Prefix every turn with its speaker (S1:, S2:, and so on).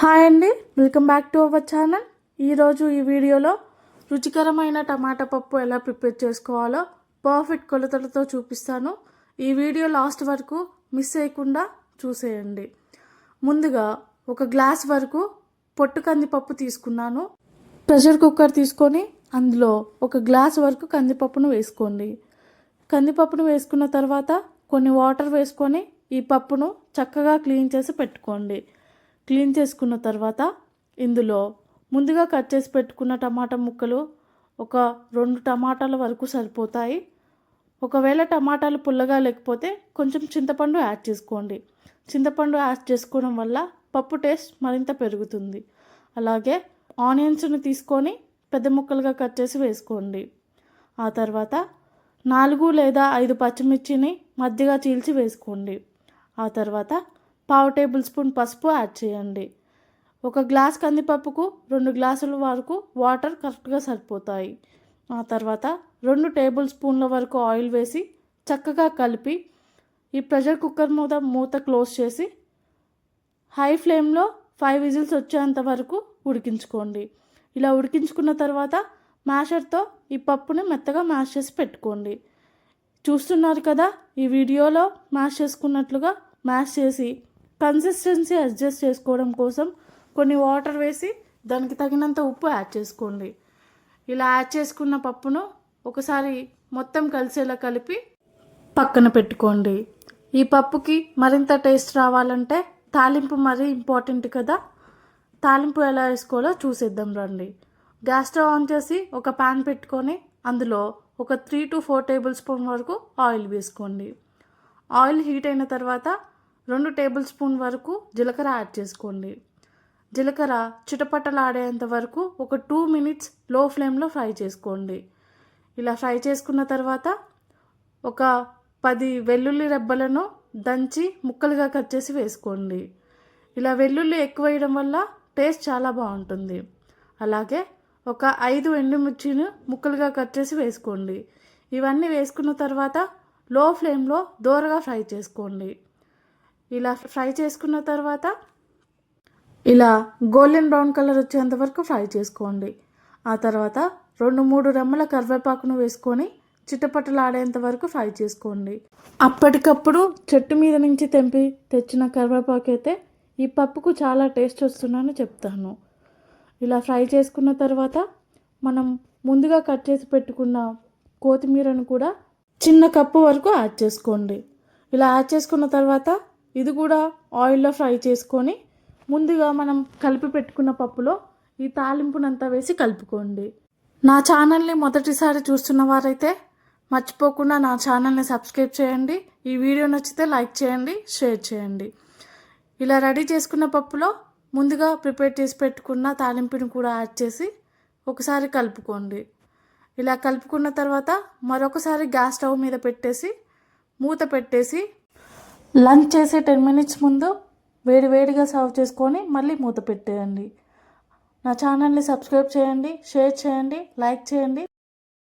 S1: Hi అండి welcome back to our channel. ఈరోజు ఈ వీడియోలో రుచికరమైన టమాటా పప్పు ఎలా ప్రిపేర్ చేసుకోవాలో పర్ఫెక్ట్ కొలతలతో చూపిస్తాను. ఈ వీడియో లాస్ట్ వరకు మిస్ చేయకుండా చూసేయండి. ముందుగా ఒక గ్లాస్ వరకు పొట్టు కందిపప్పు తీసుకున్నాను. ప్రెషర్ కుక్కర్ తీసుకొని అందులో ఒక గ్లాస్ వరకు కందిపప్పును వేసుకోండి. కందిపప్పును వేసుకున్న తర్వాత కొన్ని వాటర్ వేసుకొని ఈ పప్పును చక్కగా క్లీన్ చేసి పెట్టుకోండి. క్లీన్ చేసుకున్న తర్వాత ఇందులో ముందుగా కట్ చేసి పెట్టుకున్న టమాటా ముక్కలు ఒక రెండు టమాటాల వరకు సరిపోతాయి. ఒకవేళ టమాటాలు పుల్లగా లేకపోతే కొంచెం చింతపండు యాడ్ చేసుకోండి. చింతపండు యాడ్ చేసుకోవడం వల్ల పప్పు టేస్ట్ మరింత పెరుగుతుంది. అలాగే ఆనియన్స్ని తీసుకొని పెద్ద ముక్కలుగా కట్ చేసి వేసుకోండి. ఆ తర్వాత నాలుగు లేదా ఐదు పచ్చిమిర్చిని మధ్యగా చీల్చి వేసుకోండి. ఆ తర్వాత పావు టేబుల్ స్పూన్ పసుపు యాడ్ చేయండి. ఒక గ్లాస్ కందిపప్పుకు రెండు గ్లాసుల వరకు వాటర్ కరెక్ట్గా సరిపోతాయి. ఆ తర్వాత రెండు టేబుల్ స్పూన్ల వరకు ఆయిల్ వేసి చక్కగా కలిపి ఈ ప్రెషర్ కుక్కర్ మూత మూత క్లోజ్ చేసి హై ఫ్లేమ్లో ఫైవ్ విజిల్స్ వచ్చేంత వరకు ఉడికించుకోండి. ఇలా ఉడికించుకున్న తర్వాత మ్యాషర్తో ఈ పప్పుని మెత్తగా మ్యాష్ చేసి పెట్టుకోండి. చూస్తున్నారు కదా ఈ వీడియోలో మ్యాష్ చేసుకున్నట్లుగా మ్యాష్ చేసి కన్సిస్టెన్సీ అడ్జస్ట్ చేసుకోవడం కోసం కొన్ని వాటర్ వేసి దానికి తగినంత ఉప్పు యాడ్ చేసుకోండి. ఇలా యాడ్ చేసుకున్న పప్పును ఒకసారి మొత్తం కలిసేలా కలిపి పక్కన పెట్టుకోండి. ఈ పప్పుకి మరింత టేస్ట్ రావాలంటే తాలింపు మరీ ఇంపార్టెంట్ కదా. తాలింపు ఎలా వేసుకోవాలో చూసేద్దాం రండి. గ్యాస్ స్టవ్ ఆన్ చేసి ఒక ప్యాన్ పెట్టుకొని అందులో ఒక three to four table spoon వరకు ఆయిల్ వేసుకోండి. ఆయిల్ హీట్ అయిన తర్వాత రెండు టేబుల్ స్పూన్ వరకు జీలకర్ర యాడ్ చేసుకోండి. జీలకర్ర చిటపటలాడేంత వరకు ఒక టూ మినిట్స్లో ఫ్లేమ్లో ఫ్రై చేసుకోండి. ఇలా ఫ్రై చేసుకున్న తర్వాత ఒక పది వెల్లుల్లి రెబ్బలను దంచి ముక్కలుగా కట్ చేసి వేసుకోండి. ఇలా వెల్లుల్లి ఎక్కువ వేయడం వల్ల టేస్ట్ చాలా బాగుంటుంది. అలాగే ఒక ఐదు ఎండుమిర్చిని ముక్కలుగా కట్ చేసి వేసుకోండి. ఇవన్నీ వేసుకున్న తర్వాత లో ఫ్లేమ్లో దోరగా ఫ్రై చేసుకోండి. ఇలా ఫ్రై చేసుకున్న తర్వాత ఇలా గోల్డెన్ బ్రౌన్ కలర్ వచ్చేంత వరకు ఫ్రై చేసుకోండి. ఆ తర్వాత రెండు మూడు రెమ్మల కరివేపాకును వేసుకొని చిట్టపట్టలాడేంత వరకు ఫ్రై చేసుకోండి. అప్పటికప్పుడు చెట్టు మీద నుంచి తెంపి తెచ్చిన కరివేపాకు అయితే ఈ పప్పుకు చాలా టేస్ట్ వస్తుందని చెప్తాను. ఇలా ఫ్రై చేసుకున్న తర్వాత మనం ముందుగా కట్ చేసి పెట్టుకున్న కొత్తిమీరను కూడా చిన్న కప్పు వరకు యాడ్ చేసుకోండి. ఇలా యాడ్ చేసుకున్న తర్వాత ఇది కూడా ఆయిల్లో ఫ్రై చేసుకొని ముందుగా మనం కలిపి పెట్టుకున్న పప్పులో ఈ తాలింపునంతా వేసి కలుపుకోండి. నా ఛానల్ని మొదటిసారి చూస్తున్న వారైతే మర్చిపోకుండా నా ఛానల్ని సబ్స్క్రైబ్ చేయండి. ఈ వీడియో నచ్చితే లైక్ చేయండి షేర్ చేయండి. ఇలా రెడీ చేసుకున్న పప్పులో ముందుగా ప్రిపేర్ చేసి పెట్టుకున్న తాలింపుని కూడా యాడ్ చేసి ఒకసారి కలుపుకోండి. ఇలా కలుపుకున్న తర్వాత మరొకసారి గ్యాస్ స్టవ్ మీద పెట్టేసి మూత పెట్టేసి లంచ్ చేసే టెన్ మినిట్స్ ముందు వేడి వేడిగా సర్వ్ చేసుకొని మళ్ళీ మూత పెట్టేయండి. నా ఛానల్ని సబ్స్క్రైబ్ చేయండి షేర్ చేయండి లైక్ చేయండి.